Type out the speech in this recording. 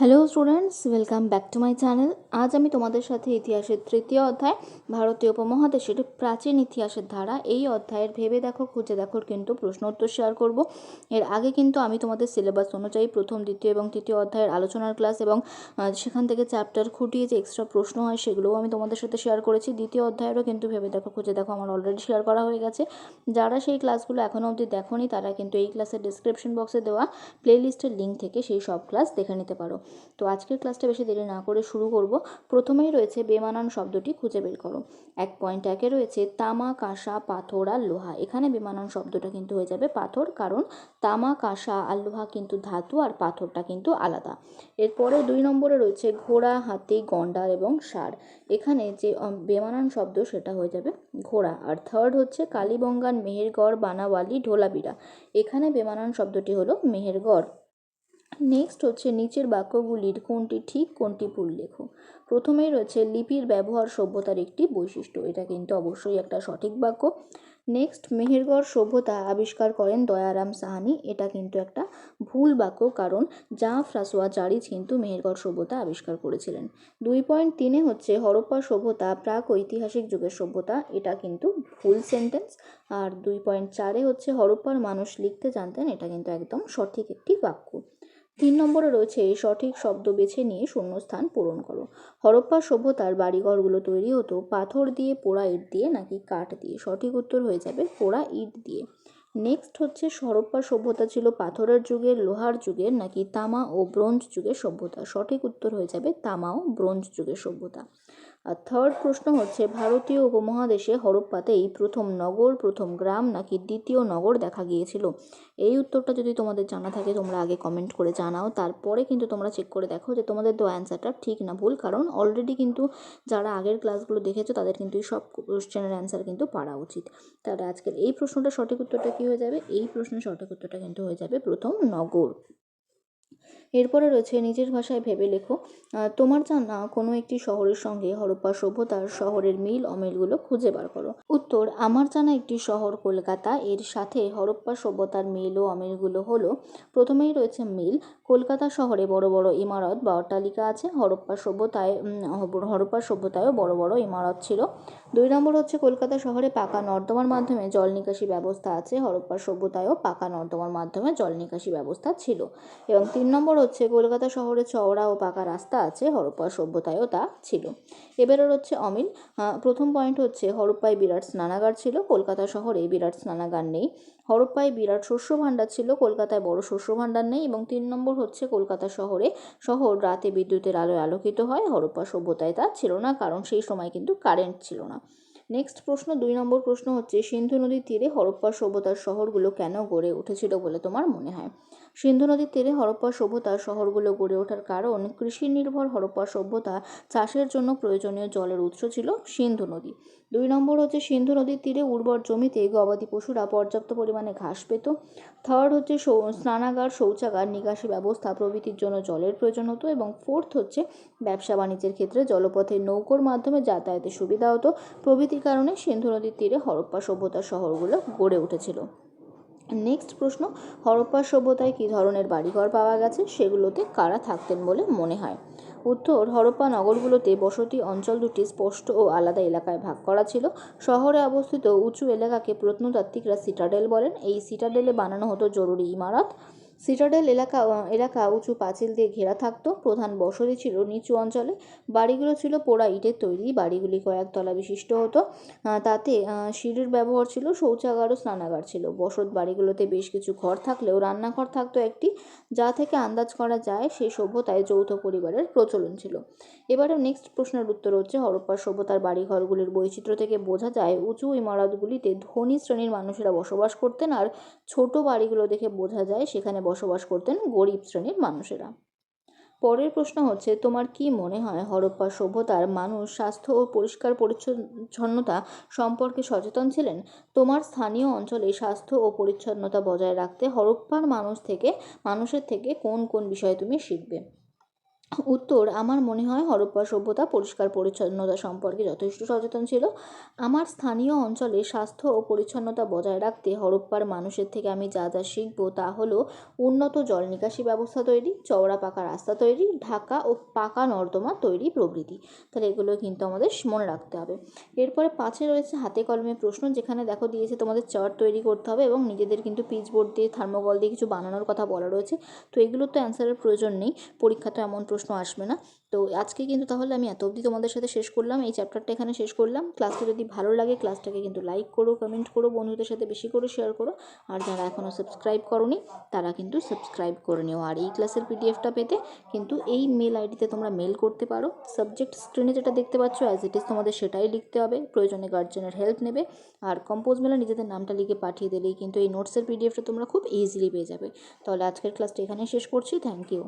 Hello students welcome back to my channel আজ আমি তোমাদের সাথে ইতিহাসের তৃতীয় অধ্যায়, ভারতীয় উপমহাদেশের প্রাচীন ইতিহাসের ধারা এই অধ্যায়ের ভেবে দেখো, খুঁজে দেখো, কিন্তু প্রশ্ন উত্তর শেয়ার করব। এর আগে কিন্তু আমি তোমাদের সিলেবাস অনুযায়ী প্রথম, দ্বিতীয় এবং তৃতীয় অধ্যায়ের আলোচনার ক্লাস এবং সেখান থেকে চ্যাপ্টার খুঁটিয়ে যে এক্সট্রা প্রশ্ন হয় সেগুলোও আমি তোমাদের সাথে শেয়ার করেছি। দ্বিতীয় অধ্যায়েরও কিন্তু ভেবে দেখো, খুঁজে দেখো, আমার অলরেডি শেয়ার করা হয়ে গেছে। যারা সেই ক্লাসগুলো এখনও অবধি দেখোনি, তারা কিন্তু এই ক্লাসের ডিসক্রিপশন বক্সে দেওয়া প্লেলিস্টের লিঙ্ক থেকে সেই সব ক্লাস দেখে নিতে পারো। তো আজকের ক্লাসটা বেশি দেরি না করে শুরু করব। প্রথমেই রয়েছে বেমানান শব্দটি খুঁজে বের করো। এক পয়েন্ট একে রয়েছে তামা কাঁসা পাথর আর লোহা। এখানে বেমানান শব্দটা কিন্তু হয়ে যাবে পাথর, কারণ তামা কাঁসা আর লোহা কিন্তু ধাতু আর পাথরটা কিন্তু আলাদা। এরপরে দুই নম্বরে রয়েছে ঘোড়া, হাতি, গন্ডার এবং সার এখানে যে বেমানান শব্দ সেটা হয়ে যাবে ঘোড়া। আর থার্ড হচ্ছে কালীবঙ্গান, মেহেরগড়, বানাওয়ালি ঢোলাবিরা এখানে বেমানান শব্দটি হলো মেহেরগড়। নেক্সট হচ্ছে নিচের বাক্যগুলির কোনটি ঠিক, কোনটি ভুল লেখো। প্রথমেই রয়েছে লিপির ব্যবহার সভ্যতার একটি বৈশিষ্ট্য। এটা কিন্তু অবশ্যই একটা সঠিক বাক্য। নেক্সট মেহেরগড় সভ্যতা আবিষ্কার করেন দয়ারাম সাহানি। এটা কিন্তু একটা ভুল বাক্য কারণ যা ফ্রাসোয়া জারিজ কিন্তু মেহেরগড় সভ্যতা আবিষ্কার করেছিলেন। দুই পয়েন্ট তিনে হচ্ছে হরপ্পা সভ্যতা প্রাক ঐতিহাসিক যুগের সভ্যতা। এটা কিন্তু ভুল সেন্টেন্স আর দুই পয়েন্ট চারে হচ্ছে হরপ্পার মানুষ লিখতে জানতেন। এটা কিন্তু একদম সঠিক একটি বাক্য। তিন নম্বরে রয়েছে, সঠিক শব্দ বেছে নিয়ে শূন্যস্থান পূরণ করো। হরপ্পা সভ্যতার বাড়িঘরগুলো তৈরি হতো পাথর দিয়ে, পোড়া ইট দিয়ে নাকি কাঠ দিয়ে? সঠিক উত্তর হয়ে যাবে পোড়া ইট দিয়ে। নেক্সট হচ্ছে, হরপ্পা সভ্যতা ছিল পাথরের যুগের, লোহার যুগের নাকি তামা ও ব্রোঞ্জ যুগের সভ্যতা? সঠিক উত্তর হয়ে যাবে তামা ও ব্রোঞ্জ যুগের সভ্যতা। আর থার্ড প্রশ্ন হচ্ছে, ভারতীয় উপমহাদেশে হরপ্পাতেই প্রথম নগর, প্রথম গ্রাম নাকি দ্বিতীয় নগর দেখা গিয়েছিল? এই উত্তরটা যদি তোমাদের জানা থাকে, তোমরা আগে কমেন্ট করে জানাও। তারপরে কিন্তু তোমরা চেক করে দেখো যে তোমাদের দেওয়া অ্যান্সারটা ঠিক না ভুল, কারণ অলরেডি কিন্তু যারা আগের ক্লাসগুলো দেখেছ, তাদের কিন্তু এই সব কোশ্চেনের অ্যান্সার কিন্তু পারা উচিত। তাহলে আজকের এই প্রশ্নটা সঠিক উত্তরটা কী হয়ে যাবে? এই প্রশ্নের সঠিক উত্তরটা কিন্তু হয়ে যাবে প্রথম নগর। এরপরে রয়েছে নিজের ভাষায় ভেবে লেখো। তোমার জানা কোনো একটি শহরের সঙ্গে হরপ্পা সভ্যতার শহরের মিল অমিলগুলো খুঁজে বার করো। উত্তর, আমার জানা একটি শহর কলকাতা। এর সাথে হরপ্পা সভ্যতার মিল ও অমিলগুলো হলো, প্রথমেই রয়েছে মিল কলকাতা শহরে বড় বড় ইমারত বা অট্টালিকা আছে। হরপ্পা সভ্যতায় হরপ্পা সভ্যতায়ও বড় বড় ইমারত ছিল। দুই নম্বর হচ্ছে কলকাতা শহরে পাকা নর্দমার মাধ্যমে জল নিকাশি ব্যবস্থা আছে। হরপ্পা সভ্যতায়ও পাকা নর্দমার মাধ্যমে জল নিকাশি ব্যবস্থা ছিল। এবং তিন নম্বর হচ্ছে কলকাতা শহরে চওড়া ও পাকা রাস্তা আছে। হরপ্পা সভ্যতায়ও তা ছিল। এবারে হচ্ছে অমিল প্রথম পয়েন্ট হচ্ছে হরপ্পায় বিরাট স্নানাগার ছিল। কলকাতা শহরে বিরাট স্নানাগার নেই। হরপ্পায় বিরাট শস্য ভাণ্ডার ছিল। কলকাতায় বড় শস্য ভাণ্ডার নেই। এবং তিন নম্বর হচ্ছে কলকাতা শহরে। শহর রাতে বিদ্যুতের আলোয় আলোকিত হয়, হরপ্পা সভ্যতায় তা ছিল না, কারণ সেই সময় কিন্তু কারেন্ট ছিল না। নেক্সট প্রশ্ন, দুই নম্বর প্রশ্ন হচ্ছে, সিন্ধু নদীর তীরে হরপ্পা সভ্যতার শহরগুলো কেন গড়ে উঠেছিল বলে তোমার মনে হয়? সিন্ধু নদীর তীরে হরপ্পা সভ্যতার শহরগুলো গড়ে ওঠার কারণ কৃষি নির্ভর হরপ্পা সভ্যতা চাষের জন্য প্রয়োজনীয় জলের উৎস ছিল সিন্ধু নদী। দুই নম্বর হচ্ছে সিন্ধু নদীর তীরে উর্বর জমিতে গবাদি পশুরা পর্যাপ্ত পরিমাণে ঘাস পেত। থার্ড হচ্ছে স্নানাগার, শৌচাগার নিকাশি ব্যবস্থা প্রভৃতির জন্য জলের প্রয়োজন হতো এবং ফোর্থ হচ্ছে ব্যবসা বাণিজ্যের ক্ষেত্রে জলপথে নৌকোর মাধ্যমে যাতায়াতের সুবিধা হতো। প্রভৃতির কারণে সিন্ধু নদীর তীরে হরপ্পা সভ্যতার শহরগুলো গড়ে উঠেছিল। নেক্সট প্রশ্ন, হরপ্পা সভ্যতায় কী ধরনের বাড়িঘর পাওয়া গেছে? সেগুলোতে কারা থাকতেন বলে মনে হয়? উত্তর, হরপ্পা নগরগুলোতে বসতি অঞ্চল দুটি স্পষ্ট ও আলাদা এলাকায় ভাগ করা ছিল। শহরে অবস্থিত উঁচু এলাকাকে প্রত্নতাত্ত্বিকরা সিটাডেল বলেন। এই সিটাডেলে বানানো হতো জরুরি ইমারত। সিটাডেল এলাকা এলাকা উঁচু পাঁচিল দিয়ে ঘেরা থাকতো। প্রধান বসতি ছিল নিচু অঞ্চলে। বাড়িগুলো ছিল পোড়া ইটের তৈরি। বাড়িগুলি কয়েকতলা বিশিষ্ট হতো। তাতে সিঁড়ির ব্যবহার ছিল, শৌচাগার ও স্নানাগার ছিল। বসত বাড়িগুলোতে বেশ কিছু ঘর থাকলেও রান্নাঘর থাকতো একটি। যা থেকে আন্দাজ করা যায় সেই সভ্যতায় যৌথ পরিবারের প্রচলন ছিল। এবারে নেক্সট প্রশ্নের উত্তর হচ্ছে হরপ্পার সভ্যতার বাড়িঘরগুলির বৈচিত্র্য থেকে বোঝা যায়, উঁচু ইমারতগুলিতে ধনী শ্রেণির মানুষেরা বসবাস করতেন আর ছোট বাড়িগুলো দেখে বোঝা যায় সেখানে বসবাস করতেন গরিব শ্রেণির মানুষেরা। পরের প্রশ্ন হচ্ছে, তোমার কি মনে হয় হরপ্পা সভ্যতার মানুষ স্বাস্থ্য ও পরিষ্কার পরিচ্ছন্নতা সম্পর্কে সচেতন ছিলেন? তোমার স্থানীয় অঞ্চলে স্বাস্থ্য ও পরিচ্ছন্নতা বজায় রাখতে হরপ্পার মানুষ থেকে, মানুষের থেকে কোন কোন বিষয়ে তুমি শিখবে? উত্তর, আমার মনে হয় হরপ্পা সভ্যতা পরিষ্কার পরিচ্ছন্নতা সম্পর্কে যথেষ্ট সচেতন ছিল। আমার স্থানীয় অঞ্চলে স্বাস্থ্য ও পরিচ্ছন্নতা বজায় রাখতে হরপ্পার মানুষের থেকে আমি যা যা শিখব তা হলো উন্নত জল নিকাশি ব্যবস্থা তৈরি, চওড়া পাকা রাস্তা তৈরি, ঢাকা ও পাকা নর্দমা তৈরি প্রভৃতি। তাহলে এগুলো কিন্তু আমাদের মনে রাখতে হবে। এরপরে পাঁচে রয়েছে হাতে কলমে প্রশ্ন, যেখানে দেখো দিয়েছে তোমাদের চার্ট তৈরি করতে হবে এবং নিজেদের কিন্তু পিচ বোর্ড দিয়ে থার্মোকল দিয়ে কিছু বানানোর কথা বলা রয়েছে। তো এগুলোর তো অ্যান্সারের প্রয়োজন নেই। পরীক্ষা তো এমন প্রশ্ন আসবে না। তো আজকে কিন্তু তাহলে আমি এত অবধি তোমাদের সাথে শেষ করলাম। এই চ্যাপ্টারটা এখানে শেষ করলাম। ক্লাসটা যদি ভালো লাগে ক্লাসটাকে কিন্তু লাইক করো কমেন্ট করো, বন্ধুদের সাথে বেশি করে শেয়ার করো। আর যারা এখনও সাবস্ক্রাইব করনি, তারা কিন্তু সাবস্ক্রাইব করে নিও। আর এই ক্লাসের পিডিএফটা পেতে কিন্তু এই মেল আইডিতে তোমরা মেল করতে পারো। সাবজেক্ট স্ক্রিনে যেটা দেখতে পাচ্ছ অ্যাজ ইট ইজ তোমাদের সেটাই লিখতে হবে। প্রয়োজনে গার্জেনের হেল্প নেবে। আর কম্পোজ মেলে নিজেদের নামটা লিখে পাঠিয়ে দিলেই কিন্তু এই নোটসের পিডিএফটা তোমরা খুব ইজিলি পেয়ে যাবে। তাহলে আজকের ক্লাসটা এখানেই শেষ করছি। Thank you